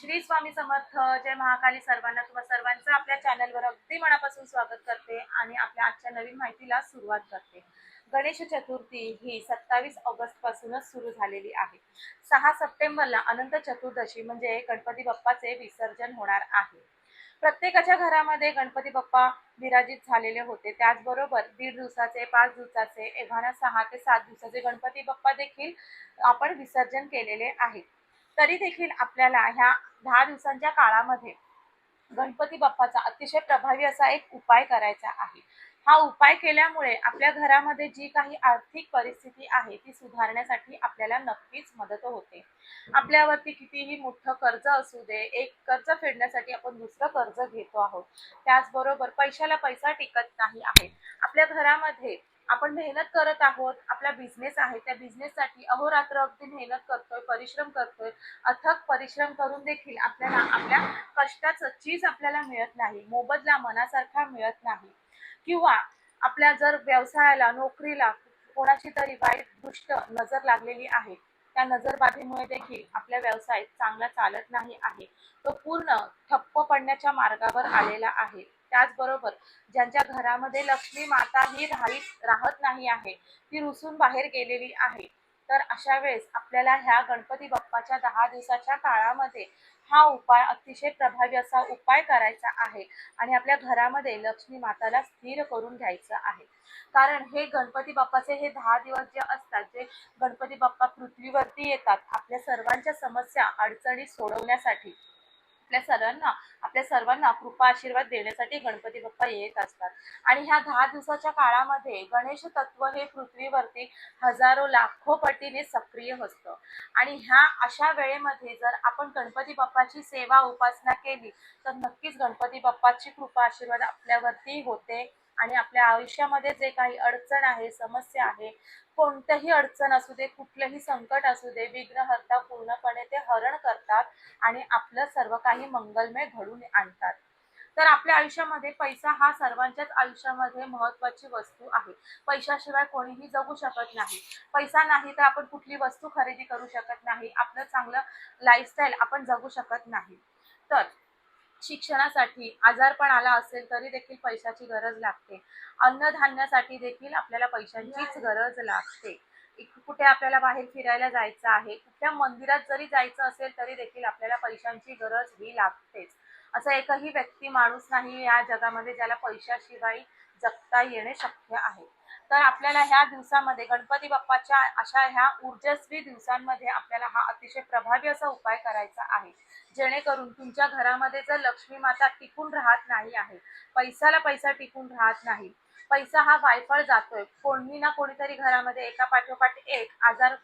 श्री स्वामी समर्थ जय महाकाली सर्वांना तुम्हा सर्वांचं आपल्या चॅनलवर अगदी मनापासून स्वागत करते आणि आपल्या आजच्या नवीन माहितीला सुरुवात करते. गणेश चतुर्थी ही सत्तावीस ऑगस्ट पासूनच सुरू झालेली आहे. सहा सप्टेंबरला अनंत चतुर्दशी म्हणजे गणपती बाप्पाचे विसर्जन होणार आहे. प्रत्येकाच्या घरामध्ये गणपती बाप्पा विराजित झालेले होते. त्याचबरोबर दीड दिवसाचे पाच दिवसाचे एव्हाना सहा ते सात दिवसाचे गणपती बाप्पा देखील आपण विसर्जन केलेले आहे तरी देखील आपल्याला ह्या दहा दिवसांच्या काळामध्ये गणपती बाप्पाचा अतिशय प्रभावी असा एक उपाय करायचा आहे. हा उपाय केल्यामुळे आपल्या घरामध्ये जी काही आर्थिक परिस्थिती आहे ती सुधारण्यासाठी आपल्याला नक्कीच मदत होते. आपल्यावरती कितीही मोठं कर्ज असू दे एक कर्ज फेडण्यासाठी आपण दुसरं कर्ज घेतो आहोत. त्याचबरोबर पैशाला पैसा टिकत नाही आहे. आपल्या घरामध्ये आपण मेहनत करत आहोत आपला बिझनेस आहे त्या बिझनेससाठी अहोरात्र अगदी मेहनत करतोय परिश्रम करतोय अथक परिश्रम करून देखील आपल्याला आपल्या कष्टाचं चीज आपल्याला मिळत नाही मोबदला मनासारखा मिळत नाही. किंवा आपल्या जर व्यवसायाला नोकरीला कोणाची तरी वाईट दृष्ट नजर लागलेली आहे त्या नजरबाधीमुळे देखील आपल्या व्यवसाय चांगला चालत नाही आहे. तो पूर्ण ठप्प पडण्याच्या मार्गावर आलेला आहे. त्याचबरोबर ज्यांच्या घरामध्ये लक्ष्मी माता ही राहित राहत नाही आहे ती रुसून बाहेर गेलेली आहे. तर अशा वेळेस आपल्याला ह्या गणपती बाप्पाच्या दहा दिवसाच्या काळामध्ये हा उपाय अतिशय प्रभावी असा उपाय करायचा आहे आणि आपल्या घरामध्ये लक्ष्मी माताला स्थिर करून घ्यायचं आहे. कारण हे गणपती बाप्पाचे हे दहा दिवस जे असतात जे गणपती बाप्पा पृथ्वीवरती येतात आपल्या सर्वांच्या समस्या अडचणी सोडवण्यासाठी आपल्या सर्वांना आपल्या सर्वांना कृपा आशीर्वाद देण्यासाठी गणपती बाप्पा येत असतात. आणि ह्या दहा दिवसाच्या काळामध्ये गणेश तत्व हे पृथ्वीवरती हजारो लाखो पटीने सक्रिय असतं. आणि ह्या अशा वेळेमध्ये जर आपण गणपती बाप्पाची सेवा उपासना केली तर नक्कीच गणपती बाप्पाची कृपा आशीर्वाद आपल्यावरती होते. आणि आपल्या आयुष्यामध्ये जे काही अडचण आहे समस्या आहे कोणत्याही अडचण असू दे कुठलंही संकट असू दे विघ्नहर्ता पूर्णपणे ते हरण करतात आणि आपलं सर्व काही मंगलमय घडून आणतात. तर आपल्या आयुष्यामध्ये पैसा हा सर्वांच्याच आयुष्यामध्ये महत्वाची वस्तू आहे. पैशाशिवाय कोणीही जगू शकत नाही. पैसा नाही तर आपण कुठली वस्तू खरेदी करू शकत नाही. आपलं चांगलं लाईफस्टाईल आपण जगू शकत नाही. तर शिक्षणासाठी आजारपण आला असेल तरी देखील पैशाची गरज लागते. अन्नधान्यासाठी देखील आपल्याला पैशांचीच गरज लागते. कुठे आपल्याला बाहेर फिरायला जायचं आहे कुठल्या मंदिरात जरी जायचं असेल तरी देखील आपल्याला पैशांची गरज ही लागतेच. असं एकही व्यक्ती माणूस नाही या जगामध्ये ज्याला पैशाशिवाय जगता येणे शक्य आहे. तर आपल्याला ह्या दिवसामध्ये गणपती बाप्पाच्या अशा ह्या ऊर्जस्वी दिवसांमध्ये आपल्याला हा अतिशय प्रभावी असा उपाय करायचा आहे. जेणेकरून तुमच्या घरामध्ये जर लक्ष्मी माता टिकून राहत नाही आहे पैशाला पैसा टिकून राहत नाही पैसा हा वायफळ जातोय कोणी ना कोणीतरी घरामध्ये एका पाठोपाठ एक आजार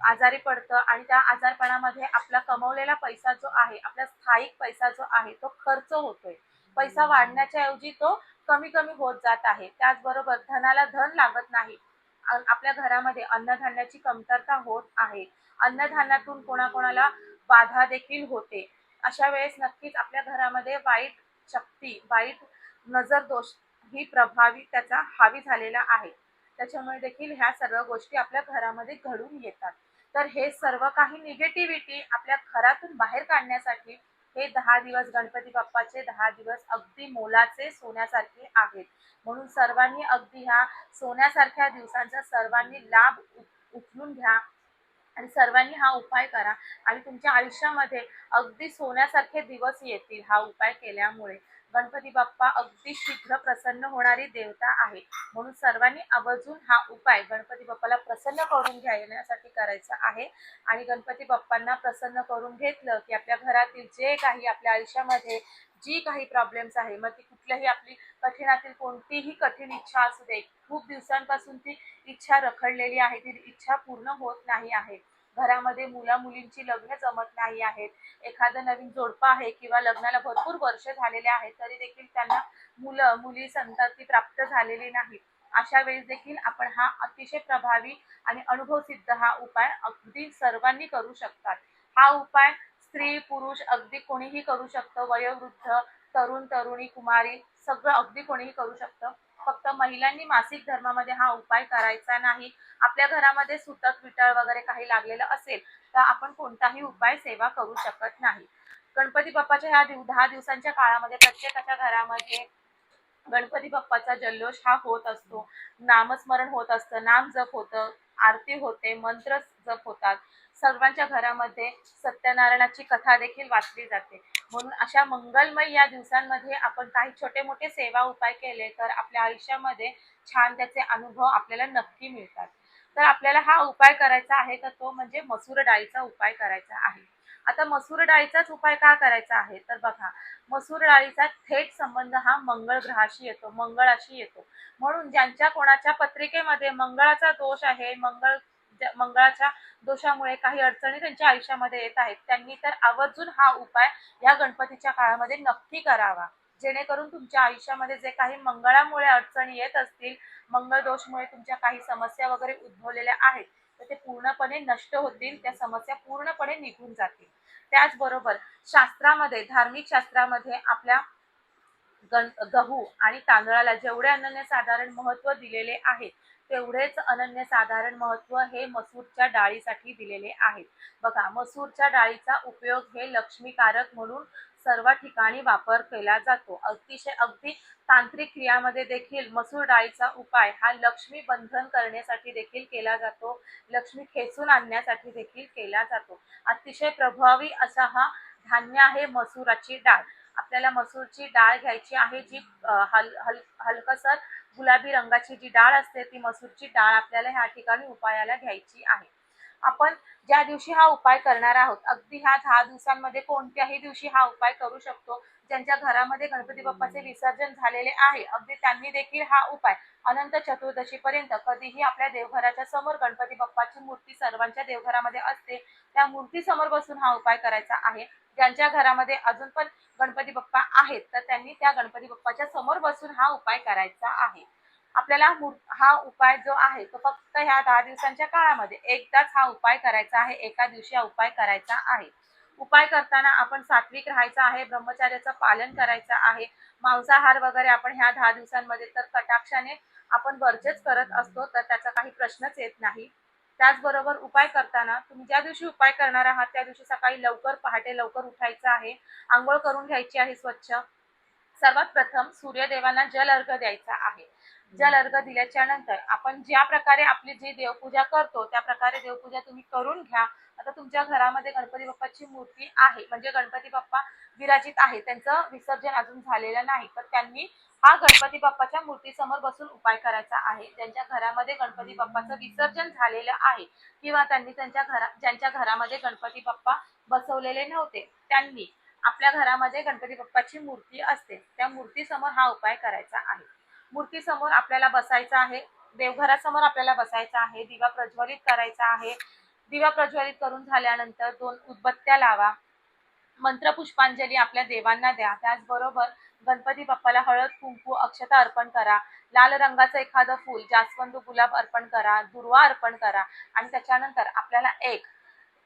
आजारी पडतं आणि त्या आजारपणामध्ये आपला कमवलेला पैसा जो आहे आपला स्थायिक पैसा जो आहे तो खर्च होतोय. पैसा वाढण्याच्या ऐवजी तो कमी कमी होत जात आहे. त्याचबरोबर धनाला धन लागत नाही. आपल्या घरामध्ये अन्नधान्याची कमतरता होत आहे. अन्नधान्यातून कोणाकोणाला बाधा देखील होते. अशा वेळेस नक्कीच आपल्या घरामध्ये वाईट शक्ती वाईट नजर दोष ही प्रभावी त्याचा हावी झालेला आहे. त्याच्यामुळे देखील ह्या सर्व गोष्टी आपल्या घरामध्ये घडून येतात. तर हे सर्व काही निगेटिव्हिटी आपल्या घरातून बाहेर काढण्यासाठी हे दहा दिवस गणपती बाप्पाचे दहा दिवस अगदी मोलाचे सोन्यासारखे आहेत. म्हणून सर्वांनी अगदी ह्या सोन्यासारख्या दिवसांचा सर्वांनी लाभ उचलून घ्या आणि सर्वांनी हा उपाय करा. आणि तुमच्या आयुष्यामध्ये अगदी सोन्यासारखे दिवस येतील हा उपाय केल्यामुळे. गणपती बाप्पा अगदी शीघ्र प्रसन्न होणारी देवता आहे म्हणून सर्वांनी आवर्जून हा उपाय गणपती बाप्पाला प्रसन्न करून घेण्यासाठी करायचा आहे. आणि गणपती बाप्पांना प्रसन्न करून घेतलं की आपल्या घरातील जे काही आपल्या आयुष्यामध्ये जी काही प्रॉब्लेम्स आहे मग ती कुठल्याही आपली कठीणातील कोणतीही कठीण इच्छा असू दे. खूप दिवसांपासून ती इच्छा रखडलेली आहे ती इच्छा पूर्ण होत नाही आहे. घरामध्ये मुला मुलींची लग्न जमत नाही आहेत. एखादं नवीन जोडपं आहे किंवा लग्नाला भरपूर वर्ष झालेले आहेत तरी देखील त्यांना मुलं मुली संतती प्राप्त झालेली नाही अशा वेळेस देखील आपण हा अतिशय प्रभावी आणि अनुभवसिद्ध हा उपाय अगदी सर्वांनी करू शकतात. हा उपाय स्त्री पुरुष अगदी कोणीही करू शकतं. वयोवृद्ध तरुण तरुणी कुमारी सगळं अगदी कोणीही करू शकतं. फक्त महिलांनी मासिक धर्मामध्ये हा उपाय करायचा नाही. आपल्या घरामध्ये सुतक विटळ वगैरे काही लागलेलं असेल तर आपण कोणताही उपाय सेवा करू शकत नाही. गणपती बाप्पाच्या ह्या दिव दहा दिवसांच्या काळामध्ये प्रत्येकाच्या घरामध्ये गणपती बाप्पाचा जल्लोष हा होत असतो. नामस्मरण होत असतं नाम जप होतं आरती होते मंत्र जप होतात. सर्वांच्या घरामध्ये सत्यनारायणाची कथा देखील वाचली जाते. म्हणून अशा मंगलमय या दिवसांमध्ये आपण काही छोटे मोठे सेवा उपाय केले तर आपल्या आयुष्यामध्ये छान त्याचे अनुभव आपल्याला नक्की मिळतात. तर आपल्याला हा उपाय करायचा आहे तर तो म्हणजे मसूर डाळीचा उपाय करायचा आहे. आता मसूर डाळीचाच उपाय का करायचा आहे? तर बघा मसूर डाळीचा थेट संबंध हा मंगळ ग्रहाशी येतो मंगळाशी येतो. म्हणून ज्यांच्या कोणाच्या पत्रिकेमध्ये मंगळाचा दोष आहे मंगळ मंगळाच्या दोषामुळे काही अडचणी त्यांच्या आयुष्यामध्ये येत आहेत. त्यांनी तर आवर्जून हा उपाय या गणपतीच्या काळामध्ये नक्की करावा. जेणेकरून तुमच्या आयुष्यामध्ये जे काही मंगळामुळे अडचणी येत असतील मंगळ दोषमुळे तुमच्या काही समस्या वगैरे उद्भवलेल्या आहेत तर ते पूर्णपणे नष्ट होतील त्या समस्या पूर्णपणे निघून जातील. त्याचबरोबर शास्त्रामध्ये धार्मिक शास्त्रामध्ये आपल्या गण गहू आणि तांदळाला जेवढे अनन्यसाधारण महत्त्व दिलेले आहे तेवढेच अनन्यसाधारण महत्त्व हे मसूरच्या डाळीसाठी दिलेले आहे बघा मसूरच्या डाळीचा उपयोग हे लक्ष्मीकारक म्हणून सर्व ठिकाणी वापर केला जातो. अतिशय अगदी तांत्रिक क्रियामध्ये देखील मसूर डाळीचा उपाय हा लक्ष्मी बंधन करण्यासाठी देखील केला जातो. लक्ष्मी खेचून आणण्यासाठी देखील केला जातो. अतिशय प्रभावी असा हा धान्य आहे मसूराची डाळ. आपल्याला मसूरची डाळ घ्यायची आहे जी हल हल हलकसर गुलाबी रंगाची जी डाळ असते ती मसूरची डाळ आपल्याला ह्या ठिकाणी उपायाला घ्यायची आहे. आपण ज्या दिवशी हा उपाय करणार आहोत अगदी ह्या दहा दिवसांमध्ये कोणत्याही दिवशी हा उपाय करू शकतो. ज्यांच्या घरामध्ये गणपती बाप्पाचे विसर्जन झालेले आहे अगदी त्यांनी देखील हा उपाय अनंत चतुर्दशीपर्यंत कधीही आपल्या देवघराच्या समोर गणपती बाप्पाची मूर्ती सर्वांच्या देवघरामध्ये असते. त्या मूर्ती समोर बसून हा उपाय करायचा आहे. ज्यांच्या घरामध्ये अजून पण गणपती बाप्पा आहेत तर त्यांनी त्या गणपती बाप्पाच्या समोर बसून हा उपाय करायचा आहे. आपल्याला हा उपाय जो आहे तो फक्त ह्या दहा दिवसांच्या काळामध्ये एकदाच हा उपाय करायचा आहे एका दिवशी हा उपाय करायचा आहे. उपाय करताना आपण सात्विक राहायचा आहे ब्रह्मचार्याचं पालन करायचं आहे मांसाहार वगैरे आपण ह्या दहा दिवसांमध्ये तर कटाक्षाने आपण वर्जच करत असतो तर त्याचा काही प्रश्नच येत नाही. त्याचबरोबर उपाय करताना तुम्ही ज्या दिवशी उपाय करणार आहात त्या दिवशी सकाळी लवकर पहाटे लवकर उठायचं आहे. आंघोळ करून घ्यायची आहे स्वच्छ. सर्वात प्रथम सूर्यदेवांना जल अर्घ द्यायचा आहे. जल अर्घ दिल्याच्या नंतर आपण ज्या प्रकारे आपली जी देवपूजा करतो त्या प्रकारे देवपूजा तुम्ही करून घ्या. आता तुमच्या घरामध्ये गणपती बाप्पाची मूर्ती आहे. म्हणजे गणपती बाप्पा विराजित आहे त्यांचं विसर्जन अजून झालेलं नाही. तर त्यांनी हा गणपती बाप्पाच्या मूर्तीसमोर बसून उपाय करायचा आहे. ज्यांच्या घरामध्ये गणपती बाप्पाचं विसर्जन झालेलं आहे किंवा त्यांनी त्यांच्या घरा ज्यांच्या घरामध्ये गणपती बाप्पा बसवलेले नव्हते त्यांनी आपल्या घरामध्ये गणपती बाप्पाची मूर्ती असते. त्या मूर्तीसमोर हा उपाय करायचा आहे. मूर्तीसमोर आपल्याला बसायचं आहे. देवघरासमोर आपल्याला बसायचं आहे. दिवा प्रज्वलित करायचा आहे. दिवा प्रज्वलित करून झाल्यानंतर दोन उदबत्त्या लावा. मंत्रपुष्पांजली आपल्या देवांना द्या. त्याचबरोबर गणपती बाप्पाला हळद कुंकू अक्षता अर्पण करा. लाल रंगाचं एखादं फूल जास्वंद गुलाब अर्पण करा दुर्वा अर्पण करा. आणि त्याच्यानंतर आपल्याला एक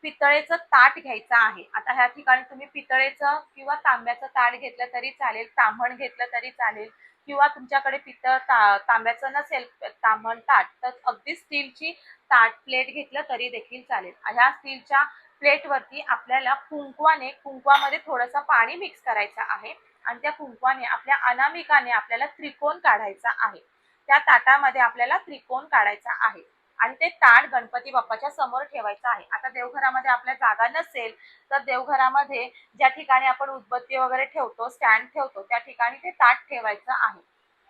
पितळेचं ताट घ्यायचं आहे. आता ह्या ठिकाणी तुम्ही पितळेचं किंवा तांब्याचं ताट घेतलं तरी चालेल ताम्हण घेतलं तरी चालेल. किंवा तुमच्याकडे पितळ ता तांब्याचं नसेल ताम्हण ताट तर अगदी स्टीलची ताट प्लेट घेतलं तरी देखील चालेल. ह्या स्टीलच्या प्लेटवरती आपल्याला कुंकवाने कुंकवामध्ये थोडंसं पाणी मिक्स करायचं आहे. आणि त्या कुंकवाने आपल्या अनामिकाने आपल्याला त्रिकोण काढायचा आहे. त्या ताटामध्ये आपल्याला त्रिकोण काढायचा आहे. आणि ते ताट गणपती बाप्पाच्या समोर ठेवायचं आहे. आता देवघरामध्ये आपल्या जागा नसेल तर देवघरामध्ये ज्या ठिकाणी आपण उदबत्ती वगैरे ठेवतो स्टँड ठेवतो त्या ठिकाणी ते ताट ठेवायचं आहे.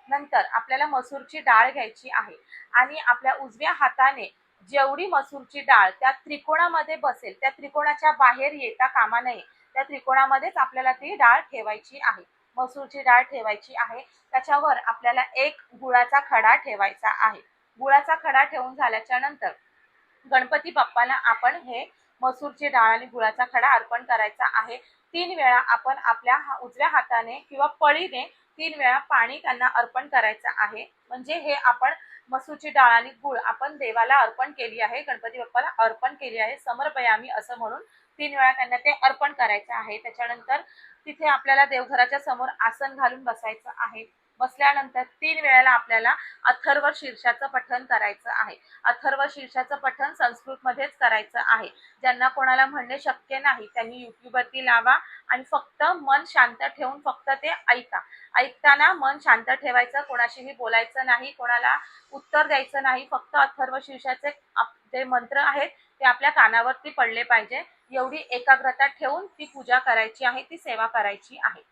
नंतर आपल्याला मसूरची डाळ घ्यायची आहे. आणि आपल्या उजव्या हाताने जेवढी मसूरची डाळ त्या त्रिकोणामध्ये बसेल त्या त्रिकोणाच्या बाहेर येता कामा नये. त्या त्रिकोणामध्येच आपल्याला ती डाळ ठेवायची आहे. मसूरची डाळ ठेवायची आहे. त्याच्यावर आपल्याला एक गुळाचा खडा ठेवायचा आहे. गुळाचा खडा ठेवून झाल्याच्यानंतर गणपती बाप्पाला आपण हे मसूरची डाळ आणि गुळाचा खडा अर्पण करायचा आहे. तीन वेळा आपण आपल्या हा- उजव्या हाताने किंवा पळीने तीन वेळा पाणी त्यांना अर्पण करायचं आहे. म्हणजे हे आपण मसूरची डाळ आणि गुळ आपण देवाला अर्पण केली आहे. गणपती बाप्पाला अर्पण केली आहे. समर्पयामी असं म्हणून तीन वेळा त्यांना ते अर्पण करायचं आहे. त्याच्यानंतर तिथे आपल्याला देवघराच्या समोर आसन घालून बसायचं आहे. बसल्यानंतर तीन वेळेला आपल्याला अथर्व शीर्षाचं पठण करायचं आहे. अथर्व शीर्षाचं पठण संस्कृतमध्येच करायचं आहे. ज्यांना कोणाला म्हणणे शक्य नाही त्यांनी युट्यूबवरती लावा आणि फक्त मन शांत ठेवून फक्त ते ऐका. ऐकताना मन शांत ठेवायचं कोणाशीही बोलायचं नाही कोणाला उत्तर द्यायचं नाही. फक्त अथर्व शीर्षाचे आप- जे मंत्र आहेत ते आपल्या कानावरती पडले पाहिजे. एवढी एकाग्रता ठेवून ती पूजा करायची आहे ती सेवा करायची आहे.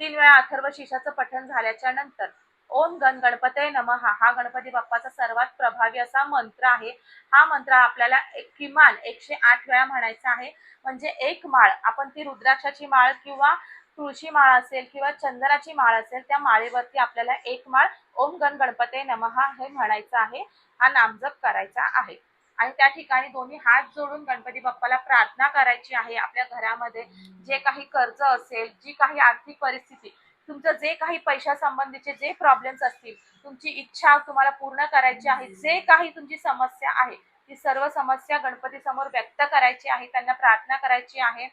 तीन वेळा अथर्व शिशाचं पठण झाल्याच्यानंतर ओम गण गणपते नमः. हा गणपती बाप्पाचा सर्वात प्रभावी असा मंत्र आहे. हा मंत्र आपल्याला एक किमान एकशे आठ वेळा म्हणायचा आहे. म्हणजे एक माळ. आपण ती रुद्राक्षाची माळ किंवा तुळशी माळ असेल किंवा चंदनाची माळ असेल त्या माळेवरती आपल्याला एक माळ ओम गण गणपते नमहा हे म्हणायचं आहे. हा नामजप करायचा आहे. आणि त्या ठिकाणी दोन्ही हात जोडून गणपती बाप्पाला प्रार्थना करायची आहे आपल्या घरामध्ये. जे काही कर्ज असेल जी काही आर्थिक परिस्थिती तुमचं जे काही पैशा संबंधीचे जे प्रॉब्लेम्स असतील तुमची इच्छा तुम्हाला पूर्ण करायची आहे जे काही तुमची समस्या आहे ती सर्व समस्या गणपती समोर व्यक्त करायची आहे त्यांना प्रार्थना करायची आहे.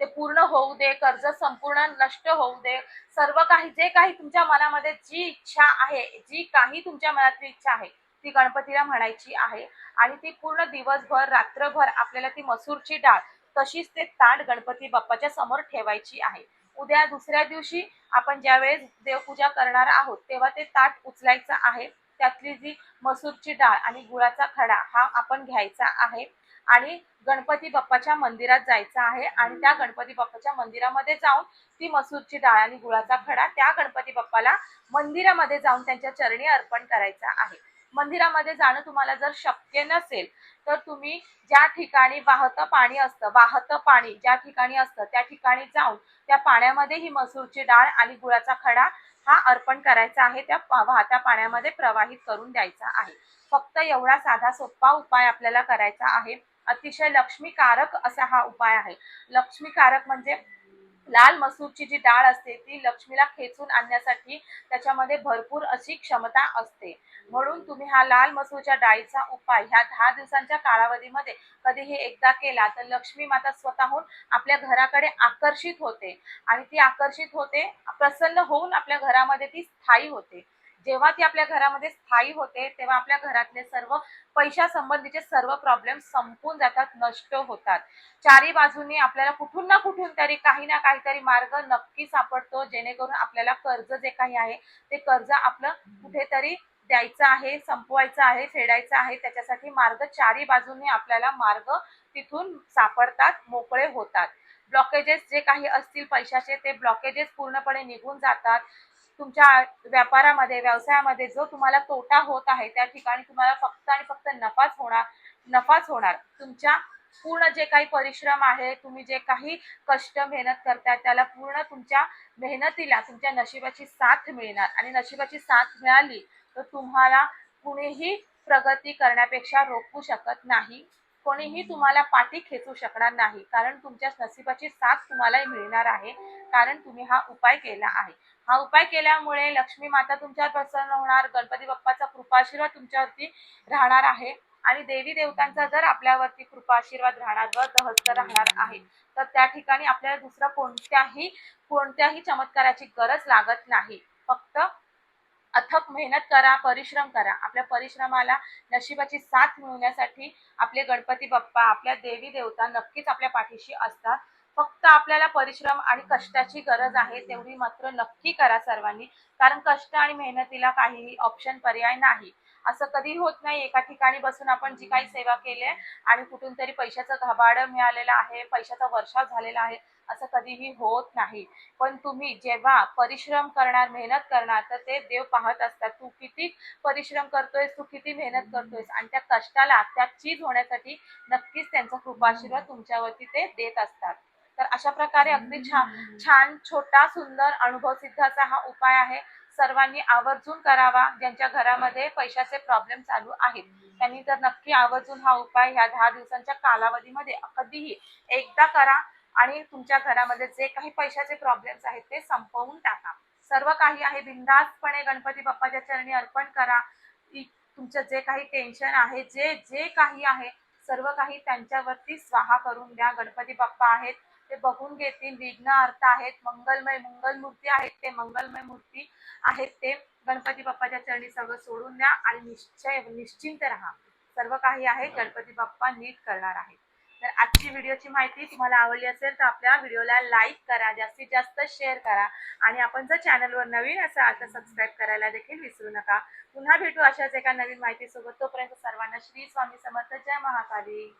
ते पूर्ण होऊ दे कर्ज संपूर्ण नष्ट होऊ दे. सर्व काही जे काही तुमच्या मनामध्ये जी इच्छा आहे जी काही तुमच्या मनातली इच्छा आहे ती गणपतीला म्हणायची आहे. आणि ती पूर्ण दिवसभर रात्रभर आपल्याला ती मसूरची डाळ तशीच ते ताट गणपती बाप्पाच्या समोर ठेवायची आहे. उद्या दुसऱ्या दिवशी आपण ज्यावेळेस देवपूजा करणार आहोत तेव्हा ते ताट उचलायचं आहे. त्यातली जी मसूरची डाळ आणि गुळाचा खडा हा आपण घ्यायचा आहे. आणि गणपती बाप्पाच्या मंदिरात जायचं आहे आणि त्या गणपती बाप्पाच्या मंदिरामध्ये जाऊन ती मसूरची डाळ आणि गुळाचा खडा त्या गणपती बाप्पाला मंदिरामध्ये जाऊन त्यांच्या चरणी अर्पण करायचा आहे. मंदिरामध्ये जाणं तुम्हाला जर शक्य नसेल तर तुम्ही ज्या ठिकाणी वाहतं पाणी असतं वाहतं पाणी ज्या ठिकाणी असतं त्या ठिकाणी जाऊन त्या पाण्यामध्ये ही मसूरची डाळ आणि गुळाचा खडा हा अर्पण करायचा आहे त्या पा- वाहत्या पाण्यामध्ये प्रवाहित करून द्यायचा आहे. फक्त एवढा साधा सोपा उपाय आपल्याला करायचा आहे. अतिशय लक्ष्मीकारक असा हा उपाय आहे. लक्ष्मीकारक म्हणजे लाल मसूरची जी डाळ असते ती लक्ष्मीला खेचून आणण्यासाठी त्याच्यामध्ये भरपूर अशी क्षमता असते. म्हणून तुम्ही हा लाल मसूरच्या डाळीचा उपाय ह्या दहा दिवसांच्या कालावधीमध्ये कधीही एकदा केला तर लक्ष्मी माता स्वतःहून आपल्या घराकडे आकर्षित होते. आणि ती आकर्षित होते प्रसन्न होऊन आपल्या घरामध्ये ती स्थायी होते. जेव्हा ती आपल्या घरामध्ये स्थायी होते तेव्हा आपल्या घरातले सर्व पैशा संबंधीचे सर्व प्रॉब्लेम संपून जातात नष्ट होतात. चारी बाजूनी आपल्याला कुठून ना कुठून तरी काही ना काहीतरी मार्ग नक्की सापडतो जेणेकरून आपल्याला कर्ज जे काही आहे ते कर्ज आपलं कुठेतरी द्यायचं आहे संपवायचं आहे फेडायचं आहे त्याच्यासाठी मार्ग चारी बाजूने आपल्याला मार्ग तिथून सापडतात मोकळे होतात. ब्लॉकेजेस जे काही असतील पैशाचे ते ब्लॉकेजेस पूर्णपणे निघून जातात. तुमच्या व्यापारामध्ये व्यवसायामध्ये जो तुम्हाला तोटा होत आहे त्या ठिकाणी तुम्हाला फक्त आणि फक्त नफाच होणार नफाच होणार. तुमच्या पूर्ण जे काही परिश्रम आहे तुम्ही जे काही कष्ट मेहनत करताय त्याला पूर्ण तुमच्या मेहनतीला तुमच्या नशिबाची साथ मिळणार. आणि नशिबाची साथ मिळाली तर तुम्हाला कुणीही प्रगती करण्यापेक्षा रोखू शकत नाही. कोणीही तुम्हाला पाठी खेचू शकणार नाही कारण तुमच्या नशिबाची साथ तुम्हालाही मिळणार आहे कारण तुम्ही हा उपाय केला आहे. हा उपाय केल्यामुळे लक्ष्मी माता तुमच्यावर प्रसन्न होणार गणपती बाप्पाचा कृपाशीर्वाद तुमच्यावरती राहणार आहे. आणि देवी देवतांचा जर आपल्यावरती कृपा आशीर्वाद राहणार व दहस्त राहणार आहे तर त्या ठिकाणी आपल्याला दुसरा कोणत्याही कोणत्याही चमत्काराची गरज लागत नाही. फक्त अथक मेहनत करा परिश्रम करा. आपल्या परिश्रमाला नशिबाची साथ मिळवण्यासाठी आपले गणपती बाप्पा आपल्या देवी देवता नक्कीच आपल्या पाठीशी असतात. फक्त आपल्याला परिश्रम आणि कष्टाची गरज आहे तेवढी मात्र नक्की करा सर्वांनी. कारण कष्ट आणि मेहनतीला काहीही ऑप्शन पर्याय नाही. असं कधी होत नाही. एका ठिकाणी बसून आपण जी काही सेवा केली आहे आणि कुठून तरी पैशाचं घबाड मिळालेलं आहे पैशाचा वर्षाव झालेला आहे असं कधीही होत नाही. पण तुम्ही जेव्हा परिश्रम करणार मेहनत करणार तर ते देव पाहत असतात. तू किती परिश्रम करतोयस तू किती मेहनत करतोयस आणि त्या कष्टाला त्या चीज होण्यासाठी नक्कीच त्यांचा कृपाशीर्वाद तुमच्यावरती ते देत असतात. तर अशा प्रकारे अगदी छान छान छोटा सुंदर अनुभव सिद्धाचा हा उपाय आहे. सर्वांनी आवर्जून करावा. ज्यांच्या घरामध्ये पैशाचे प्रॉब्लेम चालू आहेत त्यांनी तर नक्की आवर्जून हा उपाय ह्या दहा दिवसांच्या कालावधीमध्ये कधीही एकदा करा. आणि तुमच्या घरामध्ये जे काही पैशाचे प्रॉब्लेम्स आहेत ते संपवून टाका. सर्व काही आहे बिंदासपणे गणपती बाप्पाच्या चरणी अर्पण करा. तुमचं जे काही टेन्शन आहे जे जे काही आहे सर्व काही त्यांच्यावरती स्वाहा करून द्या. गणपती बाप्पा आहेत ते बघून घेतील. विघ्न अर्थ आहेत मंगलमय मंगल मूर्ती आहेत ते मंगलमय मूर्ती आहेत ते गणपती बाप्पाच्या चरणी सगळं सोडून द्या आणि निश्चय निश्चिंत राहा. सर्व काही आहे गणपती बाप्पा नीट करणार आहे तर आजची व्हिडिओची माहिती तुम्हाला आवडली असेल तर आपल्या व्हिडिओला लाईक करा जास्तीत जास्त शेअर करा. आणि आपण जर चॅनलवर नवीन असाल तर सबस्क्राईब करायला देखील विसरू नका. पुन्हा भेटू अशाच एका नवीन माहितीसोबत. तोपर्यंत सर्वांना श्री स्वामी समर्थ. जय महाकाली.